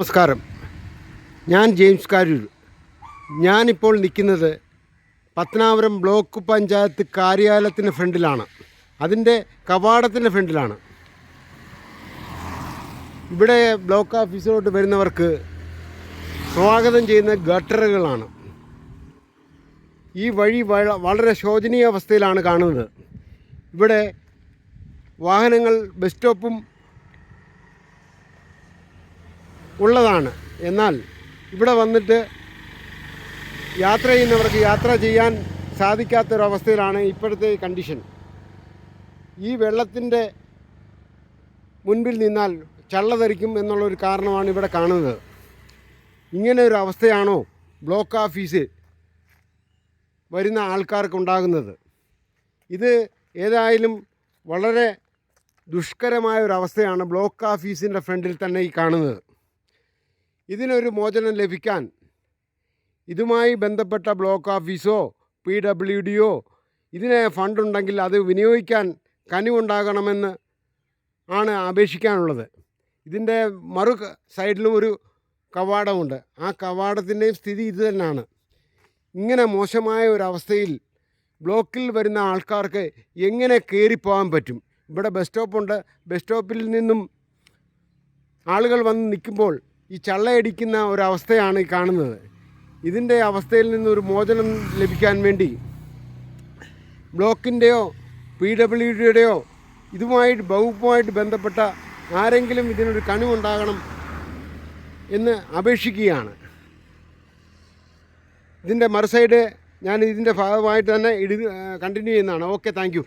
നമസ്കാരം. ഞാൻ ജെയിംസ് കാരൂർ. ഞാനിപ്പോൾ നിൽക്കുന്നത് പത്തനാപുരം ബ്ലോക്ക് പഞ്ചായത്ത് കാര്യാലയത്തിന്റെ ഫ്രണ്ടിലാണ്. അതിന്റെ കവാടത്തിന്റെ ഫ്രണ്ടിലാണ്. ഇവിടെ ബ്ലോക്ക് ഓഫീസിലോട്ട് വരുന്നവർക്ക് സ്വാഗതം ചെയ്യുന്ന ഗട്ടറുകളാണ്. ഈ വഴി വളരെ ശോചനീയ അവസ്ഥയിലാണ് കാണുന്നത്. ഇവിടെ വാഹനങ്ങൾ ബസ് സ്റ്റോപ്പും ഉള്ളതാണ്. എന്നാൽ ഇവിടെ വന്നിട്ട് യാത്ര ചെയ്യുന്നവർക്ക് യാത്ര ചെയ്യാൻ സാധിക്കാത്തൊരവസ്ഥയിലാണ് ഇപ്പോഴത്തെ കണ്ടീഷൻ ഈ വെള്ളത്തിന്റെ മുൻപിൽ നിന്നാൽ ചള്ളധരിക്കും എന്നുള്ളൊരു കാരണമാണ് ഇവിടെ കാണുന്നത്. ഇങ്ങനെ ഒരു അവസ്ഥയാണോ ബ്ലോക്ക് ഓഫീസ് വരുന്ന ആൾക്കാർക്കുണ്ടാകുന്നത്? ഇത് ഏതായാലും വളരെ ദുഷ്കരമായ ഒരു അവസ്ഥയാണ് ബ്ലോക്ക് ഓഫീസിന്റെ ഫ്രണ്ടിൽ തന്നെ ഈ കാണുന്നത്. ഇതിനൊരു മോചനം ലഭിക്കാൻ ഇതുമായി ബന്ധപ്പെട്ട ബ്ലോക്ക് ഓഫീസോ പി ഡബ്ല്യു ഡിയോ ഇതിന് ഫണ്ടുണ്ടെങ്കിൽ അത് വിനിയോഗിക്കാൻ കനിവുണ്ടാകണമെന്ന് ആണ് അപേക്ഷിക്കാനുള്ളത്. ഇതിന്റെ മറു സൈഡിലും ഒരു കവാടമുണ്ട്. ആ കവാടത്തിന്റെയും സ്ഥിതി ഇത് തന്നെയാണ് ഇങ്ങനെ മോശമായ ഒരവസ്ഥയിൽ ബ്ലോക്കിൽ വരുന്ന ആൾക്കാർക്ക് എങ്ങനെ കയറിപ്പോകാൻ പറ്റും? ഇവിടെ ബസ് സ്റ്റോപ്പുണ്ട്. ബസ് സ്റ്റോപ്പിൽ നിന്നും ആളുകൾ വന്ന് നിൽക്കുമ്പോൾ ഈ ചള്ളയടിക്കുന്ന ഒരവസ്ഥയാണ് ഈ കാണുന്നത്. ഇതിന്റെ അവസ്ഥയിൽ നിന്നൊരു മോചനം ലഭിക്കാൻ വേണ്ടി ബ്ലോക്കിന്റെയോ പി ഡബ്ല്യു ഡിയുടെയോ ഇതുമായിട്ട് വകുപ്പുമായിട്ട് ബന്ധപ്പെട്ട ആരെങ്കിലും ഇതിനൊരു കണിവുണ്ടാകണം എന്ന് അപേക്ഷിക്കുകയാണ്. ഇതിന്റെ മറുസൈഡ് ഞാൻ ഇതിന്റെ ഭാഗമായിട്ട് തന്നെ ഇടി കണ്ടിന്യൂ ചെയ്യുന്നതാണ്. Okay thank